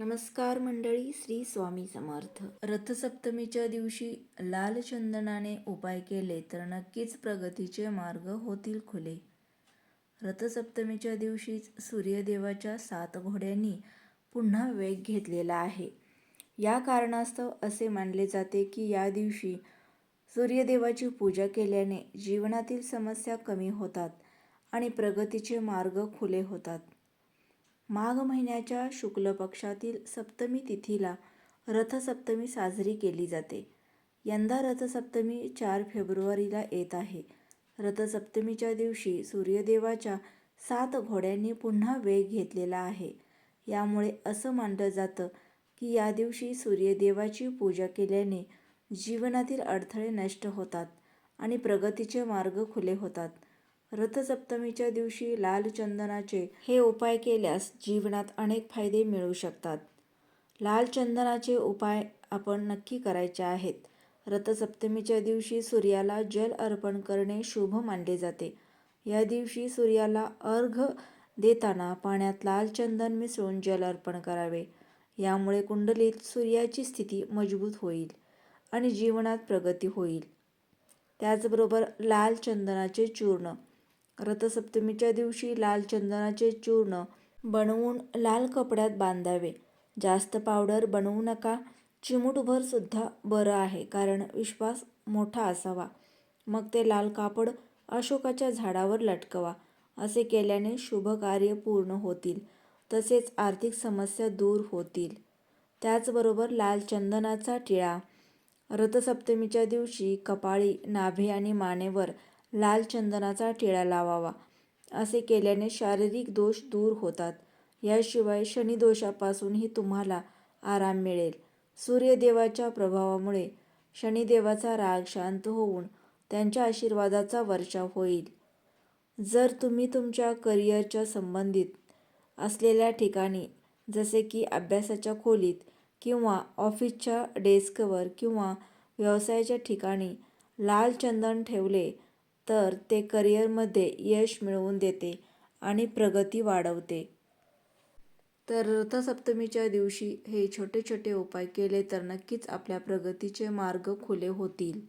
नमस्कार मंडळी श्री स्वामी समर्थ. रथसप्तमीच्या दिवशी लाल चंदनाने उपाय केले तर नक्कीच प्रगतीचे मार्ग होतील खुले. रथसप्तमीच्या दिवशीच सूर्यदेवाच्या सात घोड्यांनी पुन्हा वेग घेतलेला आहे. या कारणास्तव असे मानले जाते की या दिवशी सूर्यदेवाची पूजा केल्याने जीवनातील समस्या कमी होतात आणि प्रगतीचे मार्ग खुले होतात. माघ महिन्याच्या शुक्ल पक्षातील सप्तमी तिथीला रथसप्तमी साजरी केली जाते. यंदा रथसप्तमी चार फेब्रुवारीला येत आहे. रथसप्तमीच्या दिवशी सूर्यदेवाच्या सात घोड्यांनी पुन्हा वेग घेतलेला आहे. यामुळे असं मानलं जातं की या दिवशी सूर्यदेवाची पूजा केल्याने जीवनातील अडथळे नष्ट होतात आणि प्रगतीचे मार्ग खुले होतात. रथसप्तमीच्या दिवशी लाल चंदनाचे हे उपाय केल्यास जीवनात अनेक फायदे मिळू शकतात. लाल चंदनाचे उपाय आपण नक्की करायचे आहेत. रथसप्तमीच्या दिवशी सूर्याला जल अर्पण करणे शुभ मानले जाते. या दिवशी सूर्याला अर्घ देताना पाण्यात लाल चंदन मिसळून जल अर्पण करावे. यामुळे कुंडलीत सूर्याची स्थिती मजबूत होईल आणि जीवनात प्रगती होईल. त्याचबरोबर लाल चंदनाचे चूर्ण रथसप्तमीच्या दिवशी लाल चंदनाचे चूर्ण बनवून लाल कपड्यात बांधावे. जास्त पावडर बनवू नका. चिमूटभर सुद्धा बरं आहे कारण विश्वास मोठा असावा. मग ते लाल कापड अशोकाच्या झाडावर लटकवा असे केल्याने शुभ कार्य पूर्ण होतील. तसेच आर्थिक समस्या दूर होतील. त्याचबरोबर लाल चंदनाचा टिळा. रथसप्तमीच्या दिवशी कपाळी नाभे आणि मानेवर लाल चंदनाचा टिळा लावावा असे केल्याने शारीरिक दोष दूर होतात. याशिवाय शनिदोषापासूनही तुम्हाला आराम मिळेल. सूर्यदेवाच्या प्रभावामुळे शनिदेवाचा राग शांत होऊन त्यांच्या आशीर्वादाचा वर्षाव होईल. जर तुम्ही तुमच्या करिअरच्या संबंधित असलेल्या ठिकाणी जसे की अभ्यासाच्या खोलीत किंवा ऑफिसच्या डेस्कवर किंवा व्यवसायाच्या ठिकाणी लाल चंदन ठेवले तर ते करिअरमध्ये यश मिळवून देते आणि प्रगती वाढवते. तर रथसप्तमीच्या दिवशी हे छोटे छोटे उपाय केले तर नक्कीच आपल्या प्रगतीचे मार्ग खुले होतील.